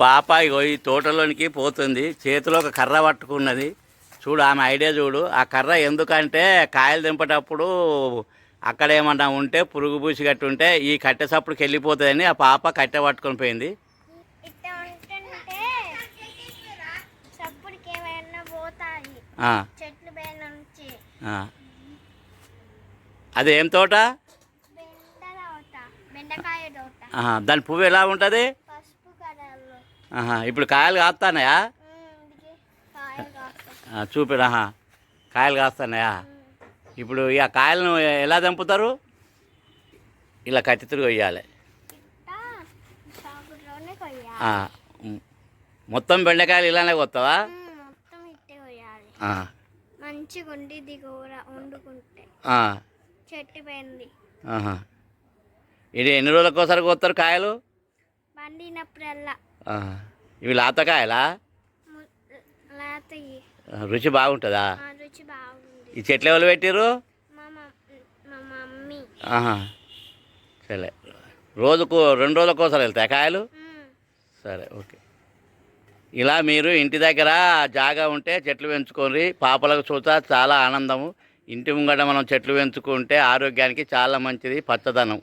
పాప ఇగో ఈ తోటలోనికి పోతుంది. చేతిలో ఒక కర్ర పట్టుకున్నది. చూడు ఆమె ఐడియా చూడు. ఆ కర్ర ఎందుకంటే కాయలు దింపేటప్పుడు అక్కడ ఏమన్నా ఉంటే పురుగు పూసి కట్టి ఉంటే ఈ కట్టె సప్పుడుకి వెళ్ళిపోతుందని ఆ పాప కట్టె పట్టుకొని పోయింది. అది తోట? దాని పువ్వు ఎలా ఉంటుంది? ఇప్పుడు కాయలు కాస్తానయా? చూపిడు కాయలు ఆహా. కాయలు కాస్తానయా? ఇప్పుడు ఇక కాయలను ఎలా దంపుతారు? ఇలా కత్తి తిరిగి వేయాలి కొయ్యాలి మొత్తం బెండకాయలు ఇలానే కొత్తవా? మొత్తం మంచిగా వండుకుంటే చెట్టు ఇది ఎన్ని రోజులకు ఒకసారి కొత్తారు కాయలు? పండినప్పుడల్లా. ఇవి లాతకాయలా? రుచి బాగుంటుందా? ఈ చెట్లు ఎవరు ఆహా. సరే. రోజుకు రెండు రోజులకు ఒకసారి వెళ్తాయి కాయలు? సరే ఓకే. ఇలా మీరు ఇంటి దగ్గర జాగా ఉంటే చెట్లు పెంచుకొని పాపలకు చూత చాలా ఆనందము. ఇంటి ముంగట మనం చెట్లు పెంచుకుంటే ఆరోగ్యానికి చాలా మంచిది. పచ్చదనం.